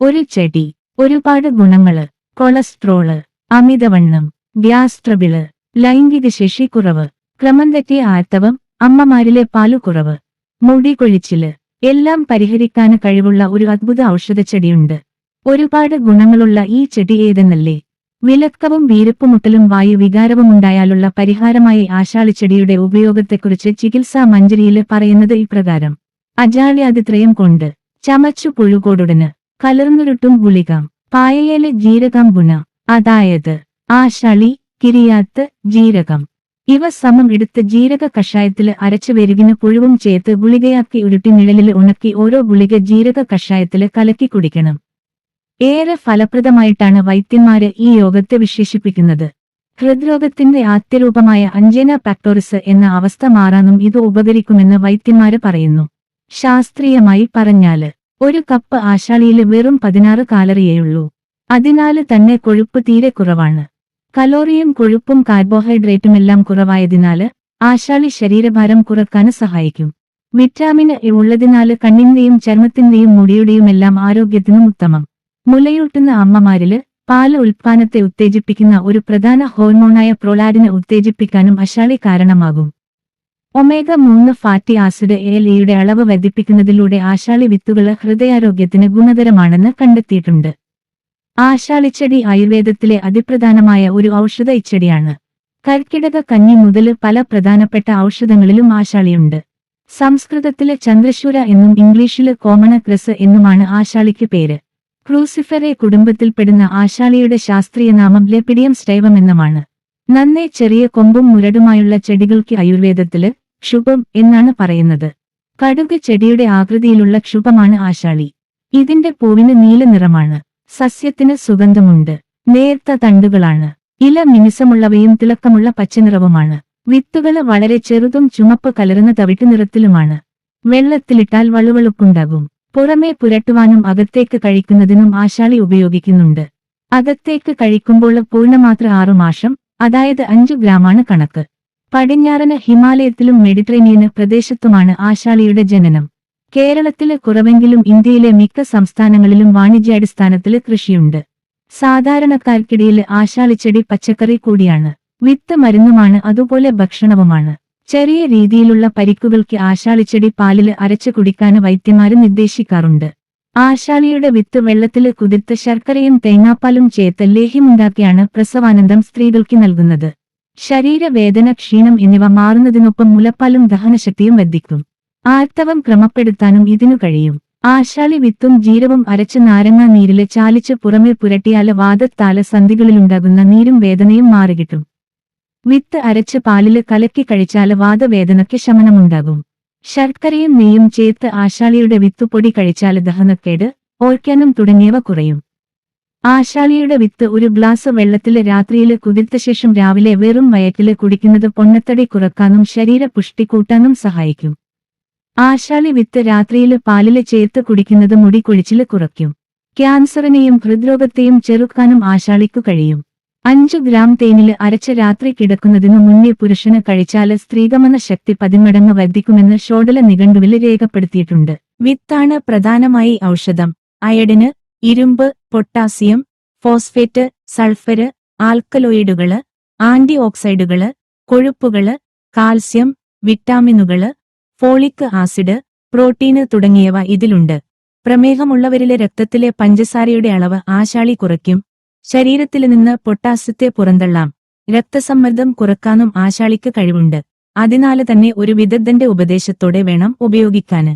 ഒരു ചെടി ഒരുപാട് ഗുണങ്ങൾ കൊളസ്ട്രോൾ അമിതവണ്ണം വ്യാസ്ത്രബിൾ ലൈംഗിക ശേഷി കുറവ് ക്രമം തെറ്റിയ ആർത്തവം അമ്മമാരിലെ പാലു കുറവ് മുടി കൊഴിച്ചിൽ എല്ലാം പരിഹരിക്കാൻ കഴിവുള്ള ഒരു അദ്ഭുത ഔഷധച്ചെടിയുണ്ട്. ഒരുപാട് ഗുണങ്ങളുള്ള ഈ ചെടി ഏതെന്നല്ലേ? വിലക്കവും വീരപ്പുമുട്ടലും വായു വികാരവുമുണ്ടായാലുള്ള പരിഹാരമായി ആശാളിച്ചെടിയുടെ ഉപയോഗത്തെക്കുറിച്ച് ചികിത്സാ മഞ്ജരിയിൽ പറയുന്നത് ഇപ്രകാരം. അജാള്യാതിത്രയം കൊണ്ട് ചമച്ചു പുഴുകോടുടന് കലർന്നുരുട്ടും ഗുളികം. പായയില ജീരകം ഗുണ. അതായത് ശളി കിരിയാത്ത് ജീരകം. ഇവ സമം എടുത്ത് ജീരക കഷായത്തിൽ അരച്ചു വരുവിന് പുഴുവും ചേർത്ത് ഗുളികയാക്കി ഉരുട്ടി നിഴലിൽ ഉണക്കി ഓരോ ഗുളിക ജീരക കഷായത്തിൽ കലക്കി കുടിക്കണം. ഏറെ ഫലപ്രദമായിട്ടാണ് വൈദ്യന്മാര് ഈ യോഗത്തെ വിശേഷിപ്പിക്കുന്നത്. ഹൃദ്രോഗത്തിന്റെ ആദ്യരൂപമായ അഞ്ജന പാക്ടോറിസ് എന്ന അവസ്ഥ മാറാനും ഇത് ഉപകരിക്കുമെന്ന് വൈദ്യന്മാര് പറയുന്നു. ശാസ്ത്രീയമായി പറഞ്ഞാൽ ഒരു കപ്പ് ആശാളിയിൽ വെറും പതിനാറ് കാലറിയേയുള്ളൂ. അതിനാല് തന്നെ കൊഴുപ്പ് തീരെ കുറവാണ്. കലോറിയും കൊഴുപ്പും കാർബോഹൈഡ്രേറ്റുമെല്ലാം കുറവായതിനാല് ആശാളി ശരീരഭാരം കുറക്കാന് സഹായിക്കും. വിറ്റാമിന് എ ഉള്ളതിനാല് കണ്ണിന്റെയും ചർമ്മത്തിന്റെയും മുടിയുടെയുമെല്ലാം ആരോഗ്യത്തിനും ഉത്തമം. മുലയൂട്ടുന്ന അമ്മമാരിൽ പാൽ ഉൽപ്പാദനത്തെ ഉത്തേജിപ്പിക്കുന്ന ഒരു പ്രധാന ഹോർമോണായ പ്രൊലാഡിനെ ഉത്തേജിപ്പിക്കാനും അശാളി കാരണമാകും. ഒമേഗ മൂന്ന് ഫാറ്റി ആസിഡ് ഏലിയുടെ അളവ് വർദ്ധിപ്പിക്കുന്നതിലൂടെ ആശാളി വിത്തുകൾ ഹൃദയാരോഗ്യത്തിന് ഗുണകരമാണെന്ന് കണ്ടെത്തിയിട്ടുണ്ട്. ആശാളിച്ചെടി ആയുർവേദത്തിലെ അതിപ്രധാനമായ ഒരു ഔഷധ ഇച്ചെടിയാണ്. കർക്കിടക കഞ്ഞി മുതൽ പല പ്രധാനപ്പെട്ട ഔഷധങ്ങളിലും ആശാളിയുണ്ട്. സംസ്കൃതത്തിലെ ചന്ദ്രശൂര എന്നും ഇംഗ്ലീഷിൽ കോമണക്രസ് എന്നുമാണ് ആശാളിക്ക് പേര്. ക്രൂസിഫറെ കുടുംബത്തിൽപ്പെടുന്ന ആശാളിയുടെ ശാസ്ത്രീയ നാമം ലെപ്പിഡിയം സ്റ്റൈവം എന്നുമാണ്. നന്നേ ചെറിയ കൊമ്പും മുരടുമായുള്ള ചെടികൾക്ക് ആയുർവേദത്തിൽ ക്ഷുഭം എന്നാണ് പറയുന്നത്. കടുക് ചെടിയുടെ ആകൃതിയിലുള്ള ക്ഷുഭമാണ് ആശാളി. ഇതിന്റെ പൂവിന് നീല നിറമാണ്. സസ്യത്തിന് സുഗന്ധമുണ്ട്. നേർത്ത തണ്ടുകളാണ്. ഇല മിനുസമുള്ളവയും തിളക്കമുള്ള പച്ചനിറവുമാണ് വിത്തുകൾ വളരെ ചെറുതും ചുമപ്പ് കലർന്ന തവിട്ട് നിറത്തിലുമാണ്. വെള്ളത്തിലിട്ടാൽ വളുവളുപ്പുണ്ടാകും. പുറമേ പുരട്ടുവാനും അകത്തേക്ക് കഴിക്കുന്നതിനും ആശാളി ഉപയോഗിക്കുന്നുണ്ട്. അകത്തേക്ക് കഴിക്കുമ്പോൾ പൂർണമാത്ര ആറുമാസം അതായത് അഞ്ചു ഗ്രാമാണ് കണക്ക്. പടിഞ്ഞാറന് ഹിമാലയത്തിലും മെഡിറ്ററേനിയന് പ്രദേശത്തുമാണ് ആശാളിയുടെ ജനനം. കേരളത്തിലെ കുറവെങ്കിലും ഇന്ത്യയിലെ മിക്ക സംസ്ഥാനങ്ങളിലും വാണിജ്യാടിസ്ഥാനത്തിൽ കൃഷിയുണ്ട്. സാധാരണക്കാർക്കിടയിൽ ആശാളിച്ചെടി പച്ചക്കറി കൂടിയാണ്. വിത്ത് മരുന്നുമാണ് അതുപോലെ ഭക്ഷണവുമാണ്. ചെറിയ രീതിയിലുള്ള പരിക്കുകൾക്ക് ആശാളിച്ചെടി പാലിൽ അരച്ചു കുടിക്കാൻ വൈദ്യമാര് നിർദ്ദേശിക്കാറുണ്ട്. ആശാളിയുടെ വിത്ത് വെള്ളത്തിൽ കുതിർത്ത് ശർക്കരയും തേങ്ങാപ്പാലും ചേർത്ത് ലേഹ്യമുണ്ടാക്കിയാണ് പ്രസവാനന്ദം സ്ത്രീകൾക്ക് നൽകുന്നത്. ശരീരവേദന ക്ഷീണം എന്നിവ മാറുന്നതിനൊപ്പം മുലപ്പാലും ദഹനശക്തിയും വർദ്ധിക്കും. ആർത്തവം ക്രമപ്പെടുത്താനും ഇതിനു കഴിയും. ആശാളി വിത്തും ജീരവും അരച്ച് നാരങ്ങാ നീരിൽ ചാലിച്ച് പുറമെ പുരട്ടിയാൽ വാദത്താല സന്ധികളിലുണ്ടാകുന്ന നീരും വേദനയും മാറികിട്ടും വിത്ത് അരച്ച് പാലിൽ കലക്കി കഴിച്ചാൽ വാദവേദനയ്ക്ക് ശമനമുണ്ടാകും. ശർക്കരയും നെയ്യും ചേർത്ത് ആശാളിയുടെ വിത്തുപൊടി കഴിച്ചാൽ ദഹനക്കേട് ഓർക്കാനും തുടങ്ങിയവ കുറയും. ആശാളിയുടെ വിത്ത് ഒരു ഗ്ലാസ് വെള്ളത്തിൽ രാത്രിയിൽ കുതിർത്ത ശേഷം രാവിലെ വെറും വയറ്റിൽ കുടിക്കുന്നത് പൊണ്ണത്തടി കുറക്കാനും ശരീര പുഷ്ടി കൂട്ടാനും സഹായിക്കും. ആശാളി വിത്ത് രാത്രിയിൽ പാലിൽ ചേർത്ത് കുടിക്കുന്നത് മുടി കൊഴിച്ചിൽ കുറയ്ക്കും. ക്യാൻസറിനെയും ഹൃദ്രോഗത്തെയും ചെറുക്കാനും ആശാളിക്കു കഴിയും. അഞ്ചു ഗ്രാം തേനിൽ അരച്ച രാത്രി കിടക്കുന്നതിനു മുന്നേ പുരുഷന് കഴിച്ചാൽ സ്ത്രീഗമന ശക്തി പതിമടങ്ങ് വർദ്ധിക്കുമെന്ന് ഷോഡല നിഘണ്ടുവിൽ രേഖപ്പെടുത്തിയിട്ടുണ്ട്. വിത്താണ് പ്രധാനമായി ഔഷധം. അയഡിന് ഇരുമ്പ് പൊട്ടാസ്യം ഫോസ്ഫേറ്റ് സൾഫര് ആൽക്കലോയിഡുകൾ ആന്റി ഓക്സൈഡുകൾ കൊഴുപ്പുകൾ കാൽസ്യം വിറ്റാമിനുകൾ ഫോളിക് ആസിഡ് പ്രോട്ടീന് തുടങ്ങിയവ ഇതിലുണ്ട്. പ്രമേഹമുള്ളവരിലെ രക്തത്തിലെ പഞ്ചസാരയുടെ അളവ് ആശാളി കുറയ്ക്കും. ശരീരത്തിൽ നിന്ന് പൊട്ടാസ്യത്തെ പുറന്തള്ളാം. രക്തസമ്മർദ്ദം കുറക്കാനും ആശാളിക്ക് കഴിവുണ്ട്. അതിനാല് തന്നെ ഒരു വിദഗ്ധന്റെ ഉപദേശത്തോടെ വേണം ഉപയോഗിക്കാന്.